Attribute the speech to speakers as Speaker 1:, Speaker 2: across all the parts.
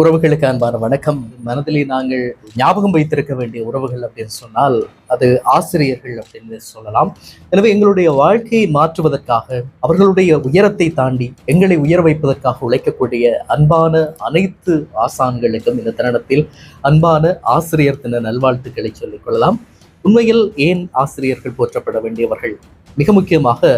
Speaker 1: உறவுகளுக்கு அன்பான வணக்கம். மனதிலே நாங்கள் ஞாபகம் வைத்திருக்க வேண்டிய உறவுகள் அப்படின்னு சொன்னால் அது ஆசிரியர்கள் அப்படின்னு சொல்லலாம். எனவே எங்களுடைய வாழ்க்கையை மாற்றுவதற்காக அவர்களுடைய உயரத்தை தாண்டி எங்களை உயர வைப்பதற்காக உழைக்கக்கூடிய அன்பான அனைத்து ஆசான்களுக்கும் இந்த தருணத்தில் அன்பான ஆசிரியர் தின நல்வாழ்த்துக்களை சொல்லிக் கொள்ளலாம். உண்மையில் ஏன் ஆசிரியர்கள் போற்றப்பட வேண்டியவர்கள்? மிக முக்கியமாக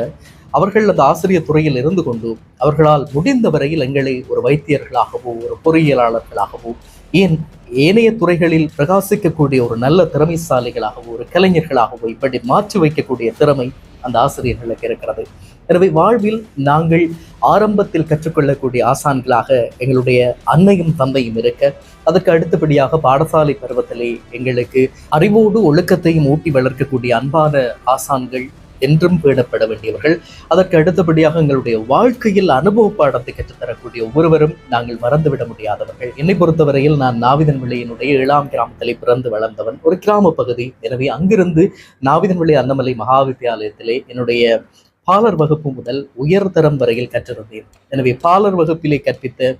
Speaker 1: அவர்கள் அந்த ஆசிரியர் துறையில் இருந்து கொண்டு அவர்களால் முடிந்த வரையில் எங்களை ஒரு வைத்தியர்களாகவோ ஒரு பொறியியலாளர்களாகவோ ஏன் ஏனைய துறைகளில் பிரகாசிக்கக்கூடிய ஒரு நல்ல திறமைசாலிகளாகவோ ஒரு கலைஞர்களாகவோ இப்படி மாற்றி வைக்கக்கூடிய திறமை அந்த ஆசிரியர்களுக்கு இருக்கிறது. எனவே வாழ்வில் நாங்கள் ஆரம்பத்தில் கற்றுக்கொள்ளக்கூடிய ஆசான்களாக எங்களுடைய அன்னையும் தந்தையும் இருக்க அதற்கு அடுத்தபடியாக பாடசாலை பருவத்திலே எங்களுக்கு அறிவோடு ஒழுக்கத்தையும் ஊட்டி வளர்க்கக்கூடிய அன்பான ஆசான்கள் என்றும் பேணப்பட வேண்டியவர்கள். அதற்கு அடுத்தபடியாக எங்களுடைய வாழ்க்கையில் அனுபவ பாடத்தை கற்றுத்தரக்கூடிய ஒவ்வொருவரும் நாங்கள் மறந்துவிட முடியாதவர்கள். என்னை பொறுத்தவரையில் நான் நாவிதன் விளையினுடைய ஏழாம் கிராமத்திலே பிறந்து வளர்ந்தவன். ஒரு கிராம பகுதி. எனவே அங்கிருந்து நாவிதன் விளை அன்னமலை மகா வித்தியாலயத்திலே என்னுடைய பாலர் வகுப்பு முதல் உயர்தரம் வரையில் கற்றிருந்தேன். எனவே பாலர் வகுப்பிலே கற்பித்த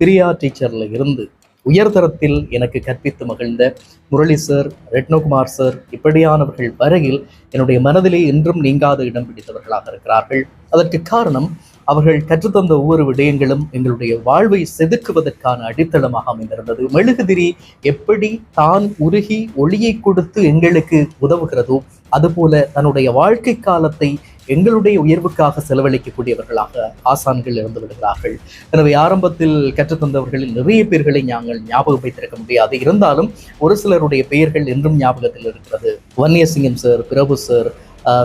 Speaker 1: பிரியா டீச்சர்ல இருந்து உயர்தரத்தில் எனக்கு கற்பித்து மகிழ்ந்த முரளி சார் ரெட்னோகுமார் சார் இப்படியானவர்கள் வரையில் என்னுடைய மனதிலே என்றும் நீங்காத இடம் பிடித்தவர்களாக இருக்கிறார்கள். அதற்கு காரணம் அவர்கள் கற்றுத்தந்த ஒவ்வொரு விடயங்களும் எங்களுடைய வாழ்வை செதுக்குவதற்கான அடித்தளமாக அமைந்திருந்தது. மெழுகுதிரி எப்படி தான் உருகி ஒளியை கொடுத்து எங்களுக்கு உதவுகிறதோ அதுபோல தன்னுடைய வாழ்க்கை காலத்தை எங்களுடைய உயர்வுக்காக செலவழிக்கக்கூடியவர்களாக ஆசான்கள் இருந்து விடுகிறார்கள். எனவே ஆரம்பத்தில் கற்றுத்தந்தவர்களில் நிறைய பேர்களை நாங்கள் ஞாபகம் வைத்திருக்க முடியாது. இருந்தாலும் ஒரு சிலருடைய பெயர்கள் என்றும் ஞாபகத்தில் இருக்கிறது. Vanniyasingam sir Prabhu sir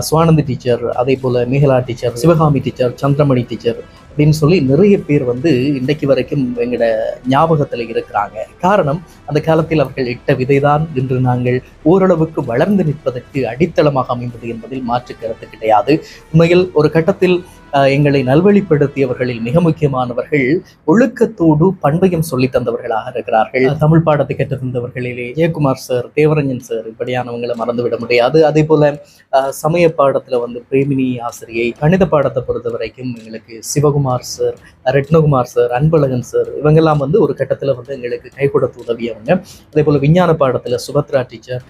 Speaker 1: Suvanandhi teacher அதே போல் Megala teacher Sivakami teacher Chandramani teacher அப்படின்னு சொல்லி நிறைய பேர் வந்து இன்றைக்கு வரைக்கும் எங்களோட ஞாபகத்தில் இருக்கிறாங்க. காரணம் அந்த காலத்தில் அவர்கள் இட்ட விதைதான் இன்று நாங்கள் ஓரளவுக்கு வளர்ந்து நிற்பதற்கு அடித்தளமாக அமைந்தது என்பதில் மாற்று கருத்து கிடையாது. உண்மையில் ஒரு கட்டத்தில் எங்களை நல்வழிப்படுத்தியவர்களில் மிக முக்கியமானவர்கள் ஒழுக்கத்தோடு பண்பையும் சொல்லி தந்தவர்களாக இருக்கிறார்கள். தமிழ் பாடத்தை கற்றுத்தந்தவர்களிலே ஜெயக்குமார் சார் தேவரஞ்சன் சார் இப்படியானவங்களை மறந்துவிட முடியாது. அதே போல ஆஹ், சமய பாடத்துல வந்து பிரேமினி ஆசிரியை கணித பாடத்தை பொறுத்த வரைக்கும் எங்களுக்கு Sivakumar sir Rathnakumar sir Anbazhagan sir இவங்கெல்லாம் வந்து ஒரு கட்டத்துல வந்து எங்களுக்கு கை கொடுத்து உதவியவங்க. அதே போல விஞ்ஞான பாடத்துல சுபத்ரா டீச்சர்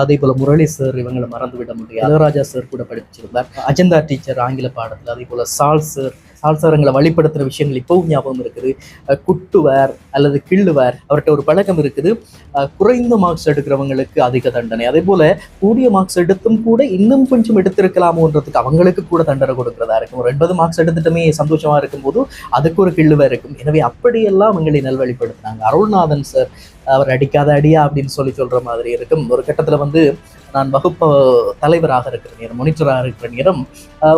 Speaker 1: அதே போல முரளி சார் இவங்களை மறந்து விட முடியாது. இளையராஜா சார் கூட படிச்சிருந்தார். அஜந்தா டீச்சர் ஆங்கில பாடத்துல அதே போல சால் சால்சாரங்களை வழிபடுத்துகிற விஷயங்கள் இப்போவும் ஞாபகம் இருக்குது. குட்டுவார் அல்லது கிள்ளுவார் அவர்கிட்ட ஒரு பழக்கம் இருக்குது. குறைந்த மார்க்ஸ் எடுக்கிறவங்களுக்கு அதிக தண்டனை. அதே போல கூடிய மார்க்ஸ் எடுத்தும் கூட இன்னும் கொஞ்சம் எடுத்திருக்கலாமோன்றதுக்கு அவங்களுக்கு கூட தண்டனை கொடுக்குறதா இருக்கும். ஒரு எண்பது மார்க்ஸ் எடுத்துட்டுமே சந்தோஷமா இருக்கும்போது அதுக்கு ஒரு கிள்ளுவார் இருக்கும். எனவே அப்படியெல்லாம் அவங்களை நல்வழிப்படுத்தினாங்க அருள்நாதன் சார் அவர் அடிக்காத அடியா அப்படின்னு சொல்லி சொல்ற மாதிரி இருக்கும். ஒரு கட்டத்தில் வந்து நான் வகுப்பு தலைவராக இருக்கிற நேரம் மொனிட்டராக இருக்கிற நேரம்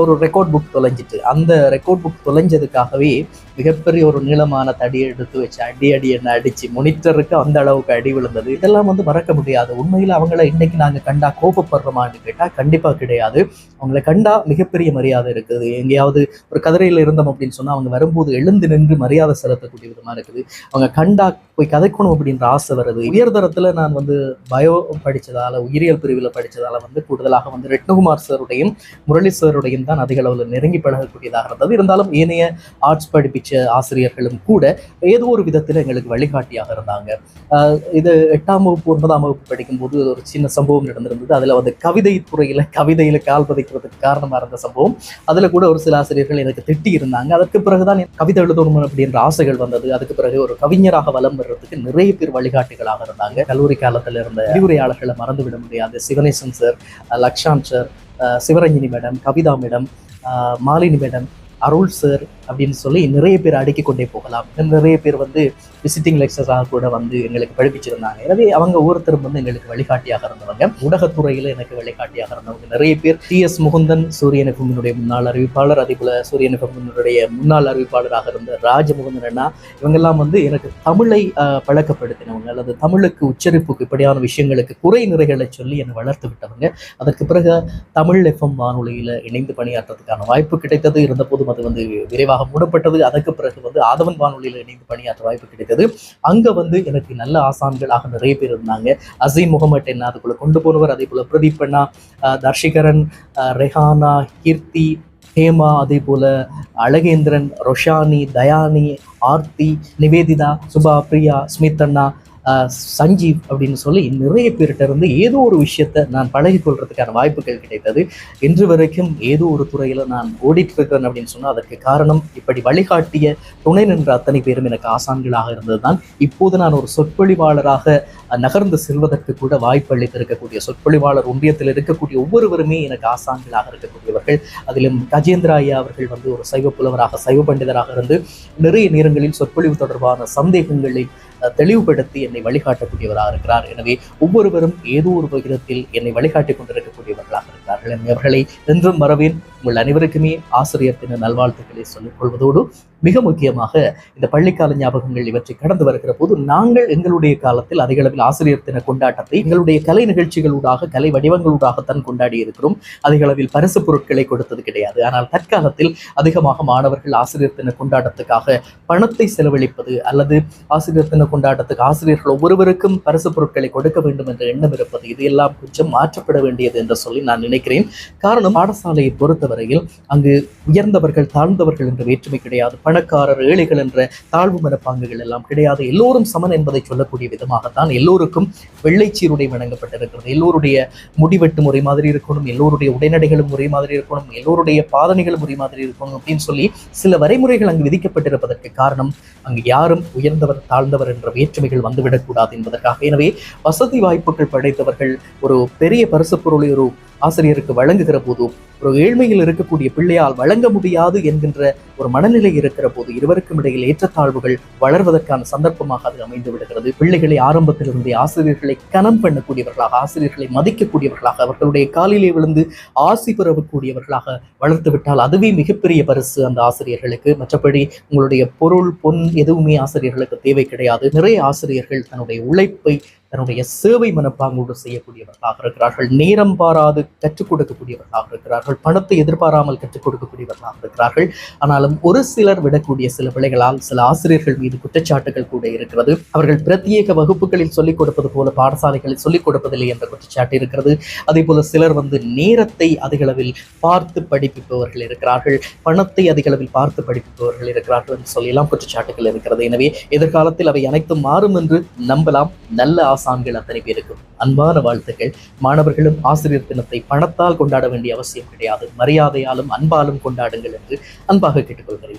Speaker 1: ஒரு ரெக்கார்ட் புக் தொலைஞ்சிட்டு அந்த ரெக்கார்ட் புக் தொலைஞ்சதுக்காகவே மிகப்பெரிய ஒரு நீளமான தடியை எடுத்து வச்சு அடி அடி என்ன அடிச்சு மொனிட்டருக்கு அந்த அளவுக்கு அடி விழுந்தது. இதெல்லாம் வந்து மறக்க முடியாது. உண்மையில் அவங்கள இன்னைக்கு நாங்கள் கண்டா கோபப்படுறோமான்னு கேட்டால் கண்டிப்பாக கிடையாது. அவங்கள கண்டா மிகப்பெரிய மரியாதை இருக்குது. எங்கேயாவது ஒரு கதிரையில் இருந்தோம் அப்படின்னு சொன்னால் அவங்க வரும்போது எழுந்து நின்று மரியாதை செலுத்தக்கூடிய விதமாக இருக்குது. அவங்க கண்டா போய் கதைக்கணும் அப்படின்ற ஆசை வருது. உயர்தரத்தில் நான் வந்து பயோ படித்ததால் உயிரியல் பிரிவில் படித்ததால வந்து கூடுதலாக வந்து ரெட்னகுமார் சாருடையும் முரளி சாருடையும் தான் அதிக அளவில் நெருங்கி பழகக்கூடியதாக இருந்தது. இருந்தாலும் ஏனைய ஆர்ட்ஸ் படிப்பிச்ச ஆசிரியர்களும் கூட ஏதோ ஒரு விதத்தில் எங்களுக்கு வழிகாட்டியாக இருந்தாங்க. இது எட்டாம் வகுப்பு ஒன்பதாம் வகுப்பு படிக்கும்போது ஒரு சின்ன சம்பவம் நடந்திருந்தது. அதில் வந்து கவிதை துறையில் கவிதையில் கால் பதிக்கிறதுக்கு காரணமாக இருந்த சம்பவம். அதில் கூட ஒரு சில ஆசிரியர்கள் எனக்கு திட்டி இருந்தாங்க. அதற்கு பிறகுதான் கவிதை எழுதணும் அப்படின்ற ஆசைகள் வந்தது. அதுக்கு பிறகு ஒரு கவிஞராக வலம் வர்றதுக்கு நிறைய பேர் வழிகாட்டிகளாக இருந்தாங்க. கல்லூரி காலத்தில் இருந்த அறிவுரையாளர்களை மறந்துவிட முடியாது Sivanesan sir Lakshan sir Sivaranjini madam Kavitha madam Malini madam Arul sir அப்படின்னு சொல்லி நிறைய பேர் அடுக்கி கொண்டே போகலாம். நிறைய பேர் வந்து விசிட்டிங் லெக்சராக கூட வந்து எங்களுக்கு படிப்பிச்சிருந்தாங்க. எனவே அவங்க ஒவ்வொருத்தரும் வந்து எங்களுக்கு வழிகாட்டியாக இருந்தவங்க. ஊடகத்துறையில் எனக்கு வழிகாட்டியாக இருந்தவங்க. நிறைய பேர் டி எஸ் முகுந்தன் சூரியன் எஃப்எம்னுடைய முன்னாள் அறிவிப்பாளர் அதே போல சூரியன் எஃப்எம்னுடைய முன்னாள் அறிவிப்பாளராக இருந்த ராஜமுகுந்தன் அண்ணா இவங்கெல்லாம் வந்து எனக்கு தமிழை பழக்கப்படுத்தினவங்க. அல்லது தமிழுக்கு உச்சரிப்புக்கு இப்படியான விஷயங்களுக்கு குறை நிறைகளை சொல்லி என்னை வளர்த்து விட்டவங்க. அதற்கு பிறகு தமிழ் எஃப்எம் வானொலியில் இணைந்து பணியாற்றுறதுக்கான வாய்ப்பு கிடைத்தது. இருந்தபோதும் அது வந்து விரைவாக காலமாக மூடப்பட்டது. அதற்கு பிறகு வந்து ஆதவன் வானொலியில் இணைந்து பணியாற்ற வாய்ப்பு கிடைத்தது. அங்க வந்து எனக்கு நல்ல ஆசான்களாக நிறைய பேர் இருந்தாங்க. அசீம் முகமட் என்ன அதுக்குள்ள கொண்டு போனவர் அதே போல பிரதீப் அண்ணா தர்ஷிகரன் ரெஹானா கீர்த்தி ஹேமா அதே போல அழகேந்திரன் ரொஷானி தயானி ஆர்த்தி நிவேதிதா சுபா பிரியா ஸ்மித் அண்ணா சஞ்சீவ் அப்படின்னு சொல்லி நிறைய பேர்கிட்ட இருந்து ஏதோ ஒரு விஷயத்தை நான் பழகி கொள்றதுக்கான வாய்ப்புகள் கிடைத்தது. இன்று வரைக்கும் ஏதோ ஒரு துறையில் நான் ஓடிட்டு இருக்கிறேன் அப்படின்னு சொன்னால் அதற்கு காரணம் இப்படி வழிகாட்டிய துணை நின்ற அத்தனை பேரும் எனக்கு ஆசான்களாக இருந்ததுதான். இப்போது நான் ஒரு சொற்பொழிவாளராக நகர்ந்து செல்வதற்கு கூட வாய்ப்பு அளித்திருக்கக்கூடிய சொற்பொழிவாளர் ஒன்றியத்தில் இருக்கக்கூடிய ஒவ்வொருவருமே எனக்கு ஆசான்களாக இருக்கக்கூடியவர்கள். அதிலும் கஜேந்திர ஐயா அவர்கள் வந்து ஒரு சைவ புலவராக சைவ பண்டிதராக இருந்து நிறைய நேரங்களில் சொற்பொழிவு தொடர்பான சந்தேகங்களை தெளிவுபடுத்தி என்னை வழிகாட்டக்கூடியவராக இருக்கிறார். எனவே ஒவ்வொருவரும் ஏதோ ஒரு விகிதத்தில் என்னை வழிகாட்டிக் கொண்டிருக்கக்கூடியவர்களாக இருக்கிறார்கள். அவர்களை என்றும் வரவேன் உங்கள் அனைவருக்குமே ஆசிரியர் தின நல்வாழ்த்துக்களை சொல்லிக் கொள்வதோடு மிக முக்கியமாக இந்த பள்ளிக்கால ஞாபகங்கள் இவற்றை கடந்து வருகிற போது நாங்கள் எங்களுடைய காலத்தில் அதிக அளவில் ஆசிரியர் தின கொண்டாட்டத்தை எங்களுடைய கலை நிகழ்ச்சிகளூடாக கலை வடிவங்களூடாகத்தான் கொண்டாடி இருக்கிறோம். அதிக அளவில் பரிசு பொருட்களை கொடுத்தது கிடையாது. ஆனால் தற்காலத்தில் அதிகமாக மாணவர்கள் ஆசிரியர் தின கொண்டாட்டத்துக்காக பணத்தை செலவழிப்பது அல்லது ஆசிரியர் தின கொண்டாட்டத்துக்கு ஆசிரியர்கள் ஒவ்வொருவருக்கும் பரிசு பொருட்களை கொடுக்க வேண்டும் என்ற எண்ணம் இருப்பது இது எல்லாம் கொஞ்சம் மாற்றப்பட வேண்டியது என்று சொல்லி நான் நினைக்கிறேன். காரணம் பாடசாலையை பொறுத்தவரையில் அங்கு உயர்ந்தவர்கள் தாழ்ந்தவர்கள் என்ற வேற்றுமை கிடையாது. பணக்காரர் ஏழைகள் என்ற தாழ்வு மனப்பாங்குகள் எல்லாம் கிடையாது. எல்லோரும் சமன் என்பதை சொல்லக்கூடிய விதமாகத்தான் எல்லோருக்கும் வெள்ளை சீருடை வழங்கப்பட்டிருக்கிறது எல்லோருடைய முடிவெட்டு முறை மாதிரி இருக்கணும் எல்லோருடைய உடைநடைகளும் ஒரே மாதிரி இருக்கணும் எல்லோருடைய பாதனைகளும் ஒரே மாதிரி இருக்கணும் அப்படின்னு சொல்லி சில வரைமுறைகள் அங்கு விதிக்கப்பட்டிருப்பதற்கு காரணம் அங்கு யாரும் உயர்ந்தவர் தாழ்ந்தவர் என்ற வேற்றுமைகள் வந்துவிடக்கூடாது என்பதற்காக. எனவே வசதி வாய்ப்புகள் படைத்தவர்கள் ஒரு பெரிய பரிசு பொருளை ஒரு ஆசிரியருக்கு வழங்குகிற போது ஒரு ஏழ்மையில் இருக்கக்கூடிய பிள்ளையால் வழங்க முடியாது என்கின்ற ஒரு மனநிலை இருக்கிற போது இருவருக்கும் இடையில் ஏற்றத்தாழ்வுகள் வளர்வதற்கான சந்தர்ப்பமாக அது அமைந்து விடுகிறது. பிள்ளைகளை ஆரம்பத்திலிருந்தே ஆசிரியர்களை கனம் பண்ணக்கூடியவர்களாக ஆசிரியர்களை மதிக்கக்கூடியவர்களாக அவர்களுடைய காலிலே விழுந்து ஆசி பெறக்கூடியவர்களாக வளர்த்துவிட்டால் அதுவே மிகப்பெரிய பரிசு அந்த ஆசிரியர்களுக்கு. மற்றபடி உங்களுடைய பொருள் பொன் எதுவுமே ஆசிரியர்களுக்கு தேவை கிடையாது. நிறைய ஆசிரியர்கள் தன்னுடைய உழைப்பை தன்னுடைய சேவை மனப்பாங்கோடு செய்யக்கூடியவர்களாக இருக்கிறார்கள். நேரம் பாராது கற்றுக் கொடுக்கக்கூடியவர்களாக இருக்கிறார்கள். பணத்தை எதிர்பாராமல் கற்றுக் கொடுக்கக்கூடியவர்களாக இருக்கிறார்கள். ஆனாலும் ஒரு சிலர் விடக்கூடிய சில பிள்ளைகளால் சில ஆசிரியர்கள் மீது குற்றச்சாட்டுகள் கூட இருக்கிறது. அவர்கள் பிரத்யேக வகுப்புகளில் சொல்லிக் கொடுப்பது போல பாடசாலைகளில் சொல்லிக் கொடுப்பதில்லை என்ற குற்றச்சாட்டு இருக்கிறது. அதே போல சிலர் வந்து நேரத்தை அதிகளவில் பார்த்து படிப்பிப்பவர்கள் இருக்கிறார்கள். பணத்தை அதிகளவில் பார்த்து படிப்பிப்பவர்கள் இருக்கிறார்கள் என்று சொல்லி எல்லாம் குற்றச்சாட்டுகள் இருக்கிறது. எனவே எதிர்காலத்தில் அவை அனைத்தும் மாறும் என்று நம்பலாம். நல்ல ஆசான்கள் அத்தனை பேருக்கும். அன்பான வாழ்த்துக்கள். மாணவர்களும் ஆசிரியர் தினத்தை பணத்தால் கொண்டாட வேண்டிய அவசியம் கிடையாது. மரியாதையாலும் அன்பாலும் கொண்டாடுங்கள் என்று அன்பாக கேட்டுக்கொள்கிறேன்.